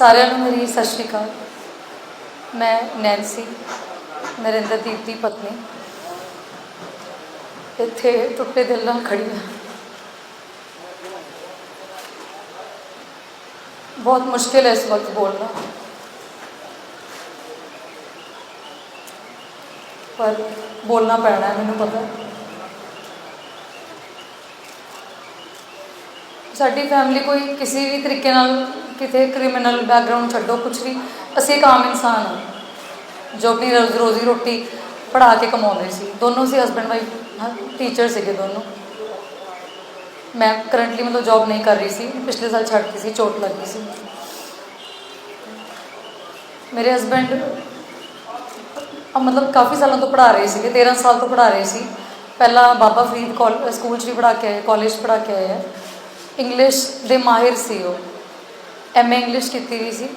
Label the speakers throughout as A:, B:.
A: ਸਾਰਿਆਂ ਨੂੰ ਮੇਰੀ ਸਤਿ ਸ਼੍ਰੀ ਅਕਾਲ। ਮੈਂ ਨੈਂਸੀ ਨਰਿੰਦਰਦੀਪ ਦੀ ਪਤਨੀ। ਇੱਥੇ ਟੁੱਟੇ ਦਿਲ ਨਾਲ ਖੜੀ ਹਾਂ। ਬਹੁਤ ਮੁਸ਼ਕਿਲ ਹੈ ਇਸ ਵਕਤ ਬੋਲਣਾ। ਪਰ ਬੋਲਣਾ ਪੈਣਾ ਮੈਨੂੰ ਪਤਾ ਸਾਡੀ ਫੈਮਿਲੀ ਕੋਈ ਕਿਸੇ ਵੀ ਤਰੀਕੇ ਨਾਲ ਕਿਤੇ ਕ੍ਰਿਮੀਨਲ ਬੈਕਗ੍ਰਾਉਂਡ ਛੱਡੋ ਕੁਝ ਵੀ, ਅਸੀਂ ਇੱਕ ਆਮ ਇਨਸਾਨ ਹਾਂ, ਜੋ ਆਪਣੀ ਰੋਜ਼, ਰੋਜ਼ੀ ਰੋਟੀ ਪੜਾ ਕੇ ਕਮਾਉਂਦੇ ਸੀ। ਦੋਨੋਂ ਸੀ ਹਸਬੰਡ ਵਾਈਫ ਟੀਚਰ ਸੀਗੇ ਦੋਨੋਂ। ਮੈਂ ਕਰੰਟਲੀ ਮਤਲਬ ਜੌਬ ਨਹੀਂ ਕਰ ਰਹੀ ਸੀ, ਪਿਛਲੇ ਸਾਲ ਛੱਡ ਕੇ ਸੀ, ਚੋਟ ਲੱਗੀ ਸੀ। ਮੇਰੇ ਹਸਬੰਡ ਮਤਲਬ ਕਾਫੀ ਸਾਲਾਂ ਤੋਂ ਪੜਾ ਰਹੇ ਸੀਗੇ 13 ਸਾਲ ਤੋਂ ਪੜਾ ਰਹੇ ਸੀ। ਪਹਿਲਾਂ ਬਾਬਾ ਫਰੀਦ ਕਾਲ ਸਕੂਲ 'ਚ ਵੀ ਪੜਾ ਕੇ ਆਏ ਕਾਲਜ 'ਚ ਪੜਾ ਕੇ ਆਏ ਹੈ ਇੰਗਲਿਸ਼ ਦੇ ਮਾਹਿਰ ਸੀ ਉਹ। ਐਮਏ ਇੰਗਲਿਸ਼ ਕੀਤੀ ਵੀ ਸੀ।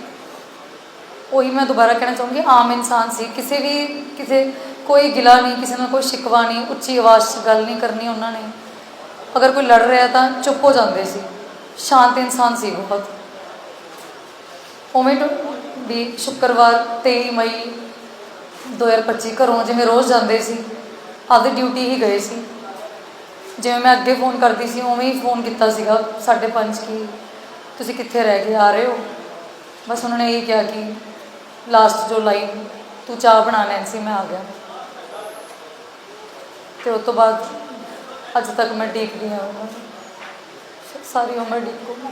A: ਉਹੀ ਮੈਂ ਦੁਬਾਰਾ ਕਹਿਣਾ ਚਾਹੂੰਗੀ, ਆਮ ਇਨਸਾਨ ਸੀ। ਕਿਸੇ ਵੀ, ਕਿਸੇ, ਕੋਈ ਗਿਲਾ ਨਹੀਂ, ਕਿਸੇ ਨਾਲ ਕੋਈ ਸ਼ਿਕਵਾ ਨਹੀਂ, ਉੱਚੀ ਆਵਾਜ਼ 'ਚ ਗੱਲ ਨਹੀਂ ਕਰਨੀ ਉਹਨਾਂ ਨੇ। ਅਗਰ ਕੋਈ ਲੜ ਰਿਹਾ ਤਾਂ ਚੁੱਪ ਹੋ ਜਾਂਦੇ ਸੀ। ਸ਼ਾਂਤ ਇਨਸਾਨ ਸੀ ਬਹੁਤ ਉਵੇਂ ਵੀ ਸ਼ੁੱਕਰਵਾਰ 23 ਮਈ 2025 ਘਰੋਂ ਜਿਵੇਂ ਰੋਜ਼ ਜਾਂਦੇ ਸੀ, ਆਪਦੀ ਡਿਊਟੀ ਹੀ ਗਏ ਸੀ। ਜਿਵੇਂ ਮੈਂ ਅੱਗੇ ਫੋਨ ਕਰਦੀ ਸੀ, ਉਵੇਂ ਹੀ ਫੋਨ ਕੀਤਾ ਸੀਗਾ 5:30 ਕੀ ਤੁਸੀਂ ਕਿੱਥੇ ਰਹਿ ਗਏ ਆ ਰਹੇ ਹੋ? ਬਸ ਉਹਨਾਂ ਨੇ ਇਹ ਕਿਹਾ ਕਿ ਲਾਸਟ ਜੋ ਲਾਈਨ ਤੂੰ ਚਾਹ ਬਣਾ ਲੈਣ ਸੀ ਮੈਂ ਆ ਗਿਆ। ਤੇ ਉਸ ਤੋਂ ਬਾਅਦ ਅੱਜ ਤੱਕ ਮੈਂ ਡੀਕਦੀ ਹਾਂ ਉਹਨਾਂ ਸਾਰੀ ਉਮਰ ਡੀਕੂਗੀ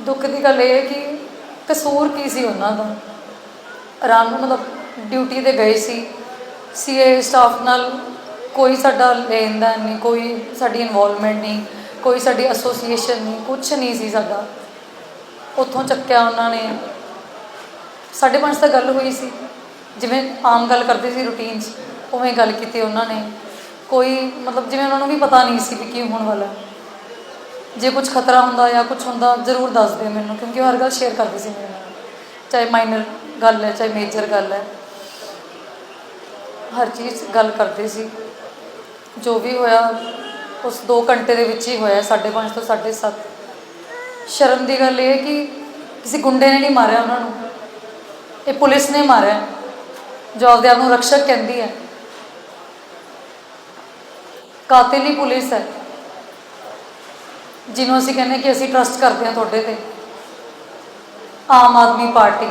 A: ਦੁੱਖ ਦੀ ਗੱਲ ਇਹ ਹੈ ਕਿ ਕਸੂਰ ਕੀ ਸੀ ਉਹਨਾਂ ਦਾ? ਆਰਾਮ ਨਾਲ ਮਤਲਬ ਡਿਊਟੀ ਤੇ ਗਏ ਸੀ। ਸੀਏ ਸਟਾਫ ਨਾਲ ਕੋਈ ਸਾਡਾ ਲੈਣ ਦੇਣ ਨਹੀਂ, ਕੋਈ ਸਾਡੀ ਇਨਵੋਲਵਮੈਂਟ ਨਹੀਂ, ਕੋਈ ਸਾਡੀ ਐਸੋਸੀਏਸ਼ਨ ਨਹੀਂ ਕੁਝ ਨਹੀਂ ਸੀ ਸਾਡਾ। ਉੱਥੋਂ ਚੱਕਿਆ ਉਹਨਾਂ ਨੇ। ਸਾਡੇ ਪੰਜ ਤਾਂ ਗੱਲ ਹੋਈ ਸੀ। ਜਿਵੇਂ ਆਮ ਗੱਲ ਕਰਦੇ ਸੀ ਰੂਟੀਨ 'ਚ, ਉਵੇਂ ਗੱਲ ਕੀਤੀ ਉਹਨਾਂ ਨੇ। ਕੋਈ ਮਤਲਬ ਜਿਵੇਂ ਉਹਨਾਂ ਨੂੰ ਵੀ ਪਤਾ ਨਹੀਂ ਸੀ ਵੀ ਕੀ ਹੋਣ ਵਾਲਾ। ਜੇ ਕੁਝ ਖਤਰਾ ਹੁੰਦਾ ਜਾਂ ਕੁਝ ਹੁੰਦਾ, ਜ਼ਰੂਰ ਦੱਸ ਦਿਓ ਮੈਨੂੰ, ਕਿਉਂਕਿ ਉਹ ਹਰ ਗੱਲ ਸ਼ੇਅਰ ਕਰਦੇ ਸੀ ਮੇਰੇ ਨਾਲ। ਚਾਹੇ ਮਾਈਨਰ ਗੱਲ ਹੈ, ਚਾਹੇ ਮੇਜਰ ਗੱਲ ਹੈ। ਹਰ ਚੀਜ਼ ਗੱਲ ਕਰਦੇ ਸੀ। ਜੋ ਵੀ ਹੋਇਆ, ਉਸ 2 ਘੰਟੇ ਦੇ ਵਿੱਚ ਹੀ ਹੋਇਆ 5:30 ਤੋਂ 7:30 ਸ਼ਰਮ ਦੀ ਗੱਲ ਇਹ ਹੈ ਕਿ ਕਿਸੇ ਗੁੰਡੇ ਨੇ ਨਹੀਂ ਮਾਰਿਆ ਉਹਨਾਂ ਨੂੰ। ਇਹ ਪੁਲਿਸ ਨੇ ਮਾਰਿਆ। ਜੋ ਆਪਦੇ ਆਪ ਨੂੰ ਰਕਸ਼ਕ ਕਹਿੰਦੀ ਹੈ। ਕਾਤਿਲ ਹੀ ਪੁਲਿਸ ਹੈ। ਜਿਹਨੂੰ ਅਸੀਂ ਕਹਿੰਦੇ ਕਿ ਅਸੀਂ ਟਰਸਟ ਕਰਦੇ ਹਾਂ ਤੁਹਾਡੇ ਤੇ। ਆਮ ਆਦਮੀ ਪਾਰਟੀ।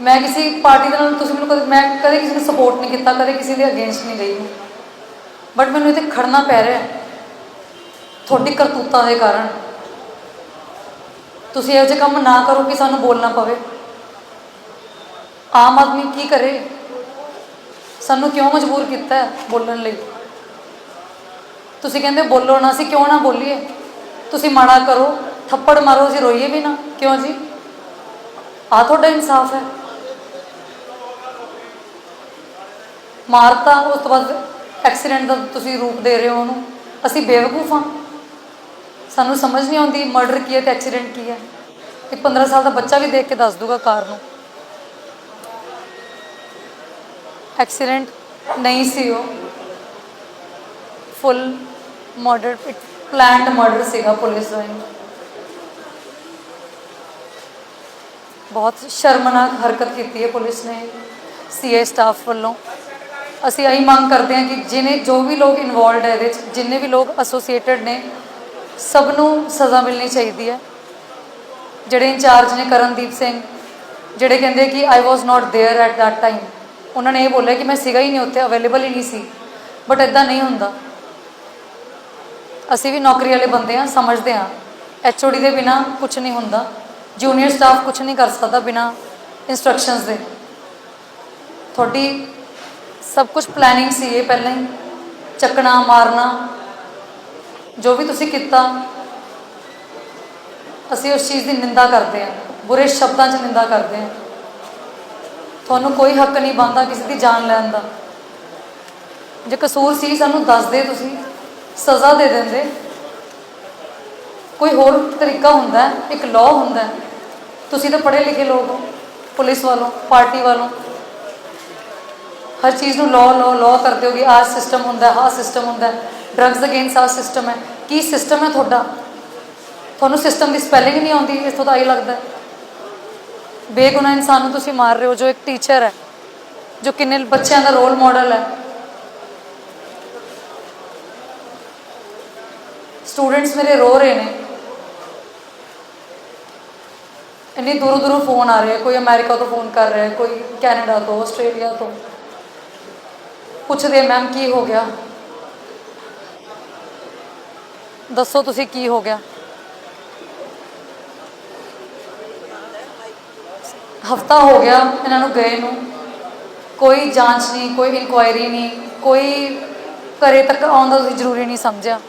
A: ਮੈਂ ਕਿਸੇ ਪਾਰਟੀ ਦੇ ਨਾਲ ਤੁਸੀਂ ਮੈਨੂੰ ਕਦੇ ਮੈਂ ਕਦੇ ਕਿਸੇ ਨੂੰ ਸਪੋਰਟ ਨਹੀਂ ਕੀਤਾ, ਕਦੇ ਕਿਸੇ ਦੇ ਅਗੇਂਸਟ ਨਹੀਂ ਗਈ। ਬਟ ਮੈਨੂੰ ਇੱਥੇ ਖੜਨਾ ਪੈ ਰਿਹਾ ਤੁਹਾਡੀ ਕਰਤੂਤਾਂ ਦੇ ਕਾਰਨ। ਤੁਸੀਂ ਇਹੋ ਜਿਹੇ ਕੰਮ ਨਾ ਕਰੋ ਕਿ ਸਾਨੂੰ ਬੋਲਣਾ ਪਵੇ। ਆਮ ਆਦਮੀ ਕੀ ਕਰੇ? ਸਾਨੂੰ ਕਿਉਂ ਮਜਬੂਰ ਕੀਤਾ ਬੋਲਣ ਲਈ? ਤੁਸੀਂ ਕਹਿੰਦੇ ਬੋਲੋ ਨਾ, ਅਸੀਂ ਕਿਉਂ ਨਾ ਬੋਲੀਏ? ਤੁਸੀਂ ਮਾੜਾ ਕਰੋ, ਥੱਪੜ ਮਾਰੋ, ਅਸੀਂ ਰੋਈਏ ਵੀ ਨਾ। ਕਿਉਂ ਜੀ? ਆ ਤੁਹਾਡਾ ਇਨਸਾਫ ਹੈ। ਮਾਰਤਾ, ਉਸ ਤੋਂ ਬਾਅਦ ਐਕਸੀਡੈਂਟ ਦਾ ਤੁਸੀਂ ਰੂਪ ਦੇ ਰਹੇ ਹੋ ਉਹਨੂੰ। ਅਸੀਂ ਬੇਵਕੂਫ ਹਾਂ। ਸਾਨੂੰ ਸਮਝ ਨਹੀਂ ਆਉਂਦੀ ਮਰਡਰ ਕੀ ਹੈ ਤੇ ਐਕਸੀਡੈਂਟ ਕੀ ਹੈ। ਇੱਕ 15 ਸਾਲ ਦਾ ਬੱਚਾ ਵੀ ਦੇਖ ਕੇ ਦੱਸ ਦੂਗਾ ਕਾਰ ਨੂੰ। ਐਕਸੀਡੈਂਟ ਨਹੀਂ ਸੀ ਉਹ। ਫੁੱਲ ਮਰਡਰ ਪਲਾਨਡ ਮਰਡਰ ਸੀਗਾ ਪੁਲਿਸ ਦਾ ਇਹ। ਬਹੁਤ ਸ਼ਰਮਨਾਕ ਹਰਕਤ ਕੀਤੀ ਹੈ ਪੁਲਿਸ ਨੇ ਸੀਏ ਸਟਾਫ ਵੱਲੋਂ ਅਸੀਂ ਇਹੀ ਮੰਗ ਕਰਦੇ ਹਾਂ ਕਿ ਜਿਨੇ ਜੋ ਵੀ ਲੋਕ ਇਨਵੋਲਡ ਹੈ ਇਹਦੇ ਵਿੱਚ ਜਿੰਨੇ ਵੀ ਲੋਕ ਐਸੋਸੀਏਟਡ ਨੇ ਸਭ ਨੂੰ ਸਜ਼ਾ ਮਿਲਣੀ ਚਾਹੀਦੀ ਹੈ ਜਿਹੜੇ ਇੰਚਾਰਜ ਨੇ ਕਰਨਦੀਪ ਸਿੰਘ ਜਿਹੜੇ ਕਹਿੰਦੇ ਕਿ I was not there at that time ਉਹਨਾਂ ਨੇ ਇਹ ਬੋਲਿਆ ਕਿ ਮੈਂ ਸੀਗਾ ਹੀ ਨਹੀਂ ਉੱਥੇ ਅਵੇਲੇਬਲ ਹੀ ਨਹੀਂ ਸੀ ਬਟ ਇਦਾਂ ਨਹੀਂ ਹੁੰਦਾ ਅਸੀਂ ਵੀ ਨੌਕਰੀ ਵਾਲੇ ਬੰਦੇ ਆ ਸਮਝਦੇ ਆ ਐਚਓਡੀ ਦੇ ਬਿਨਾ ਕੁਝ ਨਹੀਂ ਹੁੰਦਾ। ਜੂਨੀਅਰ ਸਟਾਫ ਕੁਝ ਨਹੀਂ ਕਰ ਸਕਦਾ ਬਿਨਾ ਇਨਸਟਰਕਸ਼ਨਸ ਦੇ। ਤੁਹਾਡੀ ਸਭ ਕੁਝ ਪਲੈਨਿੰਗ ਸੀ ਇਹ ਪਹਿਲਾਂ ਹੀ। ਚੱਕਣਾ, ਮਾਰਨਾ, ਜੋ ਵੀ ਤੁਸੀਂ ਕੀਤਾ, ਅਸੀਂ ਉਸ ਚੀਜ਼ ਦੀ ਨਿੰਦਾ ਕਰਦੇ ਹਾਂ। ਬੁਰੇ ਸ਼ਬਦਾਂ 'ਚ ਨਿੰਦਾ ਕਰਦੇ ਹਾਂ। ਤੁਹਾਨੂੰ ਕੋਈ ਹੱਕ ਨਹੀਂ ਬਣਦਾ ਕਿਸੇ ਦੀ ਜਾਨ ਲੈਣ ਦਾ। ਜੇ ਕਸੂਰ ਸੀ, ਸਾਨੂੰ ਦੱਸ ਦੇ ਤੁਸੀਂ। ਸਜ਼ਾ ਦੇ ਦਿੰਦੇ। ਕੋਈ ਹੋਰ ਤਰੀਕਾ ਹੁੰਦਾ ਹੈ, ਇੱਕ ਲਾਅ ਹੁੰਦਾ। ਹੈ। ਤੁਸੀਂ ਤਾਂ ਪੜ੍ਹੇ ਲਿਖੇ ਲੋਕ ਹੋ ਪੁਲਿਸ ਵਾਲੋਂ ਪਾਰਟੀ ਵਾਲੋਂ। ਹਰ ਚੀਜ਼ ਨੂੰ ਲਾਅ ਲਾਅ ਲਾਅ ਕਰਦੇ ਹੋ ਕਿ ਆਹ ਸਿਸਟਮ ਹੁੰਦਾ ਆਹ ਸਿਸਟਮ ਹੁੰਦਾ। ਡਰੱਗਸ ਅਗੇਂਸਟ ਆਹ ਸਿਸਟਮ ਹੈ। ਕੀ ਸਿਸਟਮ ਹੈ ਤੁਹਾਡਾ? ਤੁਹਾਨੂੰ ਸਿਸਟਮ ਦੀ ਸਪੈਲਿੰਗ ਨਹੀਂ ਆਉਂਦੀ ਇੱਥੋਂ ਤਾਂ ਆਈ ਲੱਗਦਾ। ਬੇਗੁਨਾਹ ਇਨਸਾਨ ਨੂੰ ਤੁਸੀਂ ਮਾਰ ਰਹੇ ਹੋ ਜੋ ਇੱਕ ਟੀਚਰ ਹੈ ਜੋ ਕਿੰਨੇ ਬੱਚਿਆਂ ਦਾ ਰੋਲ ਮਾਡਲ ਹੈ। ਸਟੂਡੈਂਟਸ ਮੇਰੇ ਰੋ ਰਹੇ ਨੇ। ਇੰਨੀ ਦੂਰੋਂ ਦੂਰੋਂ ਫੋਨ ਆ ਰਹੇ ਕੋਈ ਅਮਰੀਕਾ ਤੋਂ ਫੋਨ ਕਰ ਰਿਹਾ ਕੋਈ ਕੈਨੇਡਾ ਤੋਂ ਆਸਟ੍ਰੇਲੀਆ ਤੋਂ। ਪੁੱਛਦੇ ਮੈਮ ਕੀ ਹੋ ਗਿਆ? ਦੱਸੋ ਤੁਸੀਂ ਕੀ ਹੋ ਗਿਆ? ਹਫਤਾ ਹੋ ਗਿਆ ਇਹਨਾਂ ਨੂੰ ਗਏ ਨੂੰ। ਕੋਈ ਜਾਂਚ ਨਹੀਂ, ਕੋਈ ਇਨਕੁਆਇਰੀ ਨਹੀਂ, ਕੋਈ ਘਰੇ ਤੱਕ ਆਉਣ ਦਾ ਜ਼ਰੂਰੀ ਨਹੀਂ ਸਮਝਿਆ।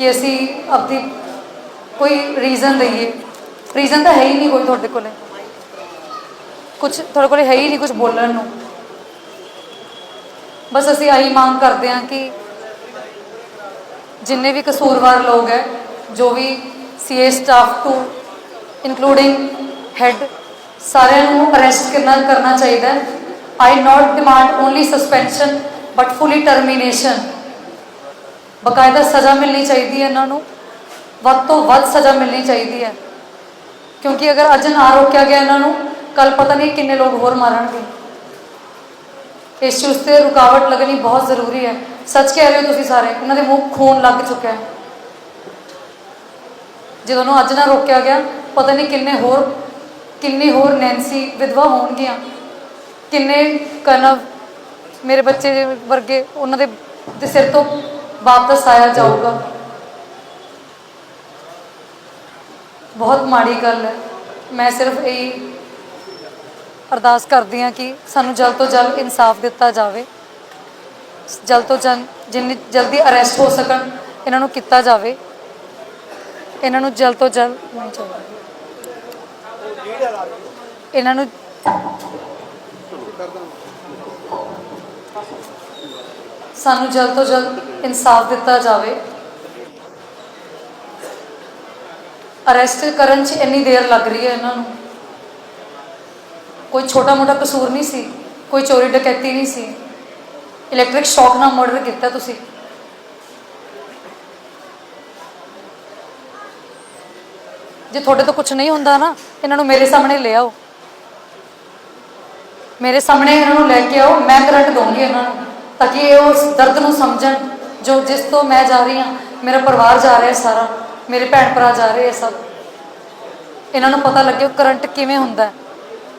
A: ਕਿ ਅਸੀਂ ਆਪਦੀ ਕੋਈ ਰੀਜ਼ਨ ਦਈਏ। ਰੀਜ਼ਨ ਤਾਂ ਹੈ ਹੀ ਨਹੀਂ ਕੋਈ ਤੁਹਾਡੇ ਕੋਲੇ। ਕੁਝ ਤੁਹਾਡੇ ਕੋਲੇ ਹੈ ਹੀ ਨਹੀਂ ਕੁਝ ਬੋਲਣ ਨੂੰ। ਬਸ ਅਸੀਂ ਆਹੀ ਮੰਗ ਕਰਦੇ ਹਾਂ ਕਿ ਜਿੰਨੇ ਵੀ ਕਸੂਰਵਾਰ ਲੋਕ ਹੈ, ਜੋ ਵੀ CA staff too including head ਸਾਰਿਆਂ ਨੂੰ ਅਰੈਸਟ ਕਰਨਾ ਕਰਨਾ ਚਾਹੀਦਾ I not demand only suspension but fully termination ਬਕਾਇਦਾ ਸਜ਼ਾ ਮਿਲਣੀ ਚਾਹੀਦੀ ਹੈ ਇਹਨਾਂ ਨੂੰ। ਵੱਧ ਤੋਂ ਵੱਧ ਸਜ਼ਾ ਮਿਲਣੀ ਚਾਹੀਦੀ ਹੈ। ਕਿਉਂਕਿ ਅਗਰ ਅੱਜ ਨਾ ਰੋਕਿਆ ਗਿਆ ਇਹਨਾਂ ਨੂੰ ਕੱਲ ਪਤਾ ਨਹੀਂ ਕਿੰਨੇ ਲੋਕ ਹੋਰ ਮਾਰਨਗੇ। ਇਸ ਚੀਜ਼ ਤੇ ਰੁਕਾਵਟ ਲੱਗਣੀ ਬਹੁਤ ਜ਼ਰੂਰੀ ਹੈ। ਸੱਚ ਕਹਿ ਰਹੇ ਹੋ ਤੁਸੀਂ ਸਾਰੇ, ਇਹਨਾਂ ਦੇ ਮੂੰਹ ਖੂਨ ਲੱਗ ਚੁੱਕਿਆ ਹੈ। ਜਦੋਂ ਨੂੰ ਅੱਜ ਨਾ ਰੋਕਿਆ ਗਿਆ, ਪਤਾ ਨਹੀਂ ਕਿੰਨੇ ਹੋਰ ਕਿੰਨੇ ਹੋਰ ਨੈਂਸੀ ਵਿਧਵਾ ਹੋਣਗੀਆਂ। ਕਿੰਨੇ ਕਨਵ ਮੇਰੇ ਬੱਚੇ ਵਰਗੇ, ਉਹਨਾਂ ਦੇ ਸਿਰ ਤੋਂ ਵਾਪਸ ਆਇਆ ਜਾਊਗਾ। ਬਹੁਤ ਮਾੜੀ ਗੱਲ ਹੈ। ਮੈਂ ਸਿਰਫ ਇਹ ਅਰਦਾਸ ਕਰਦੀ ਹਾਂ ਕਿ ਸਾਨੂੰ ਜਲਦ ਤੋਂ ਜਲਦ ਇਨਸਾਫ ਦਿੱਤਾ ਜਾਵੇ। ਜਲਦ ਤੋਂ ਜਲਦ ਜਿੰਨੀ ਜਲਦੀ ਅਰੈਸਟ ਹੋ ਸਕਣ, ਇਹਨਾਂ ਨੂੰ ਕੀਤਾ ਜਾਵੇ। ਇਹਨਾਂ ਨੂੰ ਜਲਦ ਤੋਂ ਜਲਦ ਇਹਨਾਂ ਨੂੰ ਸਾਨੂੰ ਜਲਦ ਤੋਂ ਜਲਦ ਇਨਸਾਫ ਦਿੱਤਾ ਜਾਵੇ। ਅਰੈਸਟ ਕਰਨ 'ਚ ਇੰਨੀ ਦੇਰ ਲੱਗ ਰਹੀ ਹੈ ਇਹਨਾਂ ਨੂੰ। ਕੋਈ ਛੋਟਾ ਮੋਟਾ ਕਸੂਰ ਨਹੀਂ ਸੀ, ਕੋਈ ਚੋਰੀ ਡਕੈਤੀ ਨਹੀਂ ਸੀ। ਇਲੈਕਟ੍ਰਿਕ ਸ਼ੌਕ ਨਾਲ ਮਰਡਰ ਕੀਤਾ ਤੁਸੀਂ। ਜੇ ਤੁਹਾਡੇ ਤੋਂ ਕੁਝ ਨਹੀਂ ਹੁੰਦਾ ਨਾ, ਇਹਨਾਂ ਨੂੰ ਮੇਰੇ ਸਾਹਮਣੇ ਲੈ ਆਓ। ਮੇਰੇ ਸਾਹਮਣੇ ਇਹਨਾਂ ਨੂੰ ਲੈ ਕੇ ਆਓ, ਮੈਂ ਕਰੰਟ ਦਊਂਗੀ ਇਹਨਾਂ ਨੂੰ। ਤਾਂ ਕਿ ਇਹ ਉਸ ਦਰਦ ਨੂੰ ਸਮਝਣ, ਜੋ ਜਿਸ ਤੋਂ ਮੈਂ ਜਾ ਰਹੀ ਹਾਂ, ਮੇਰਾ ਪਰਿਵਾਰ ਜਾ ਰਿਹਾ ਸਾਰਾ, ਮੇਰੇ ਭੈਣ ਭਰਾ ਜਾ ਰਹੇ ਹੈ ਸਭ। ਇਹਨਾਂ ਨੂੰ ਪਤਾ ਲੱਗੇ ਕਰੰਟ ਕਿਵੇਂ ਹੁੰਦਾ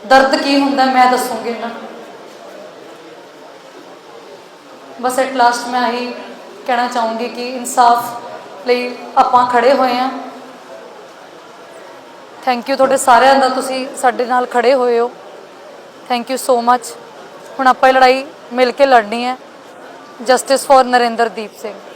A: ਦਰਦ ਕੀ ਹੁੰਦਾ ਮੈਂ ਦੱਸੂਗੀ ਇਹਨਾਂ ਨੂੰ। ਬਸ ਐਟ ਲਾਸਟ ਮੈਂ ਆਹੀ ਕਹਿਣਾ ਚਾਹੂੰਗੀ ਕਿ ਇਨਸਾਫ ਲਈ ਆਪਾਂ ਖੜੇ ਹੋਏ ਹਾਂ। ਥੈਂਕ ਯੂ ਤੁਹਾਡੇ ਸਾਰਿਆਂ ਦਾ ਤੁਸੀਂ ਸਾਡੇ ਨਾਲ ਖੜੇ ਹੋਏ ਹੋ। ਥੈਂਕ ਯੂ ਸੋ ਮੱਚ ਹੁਣ ਆਪਾਂ ਇਹ ਲੜਾਈ ਮਿਲ ਕੇ ਲੜਨੀ ਹੈ। Justice for Narinderdeep Singh thank you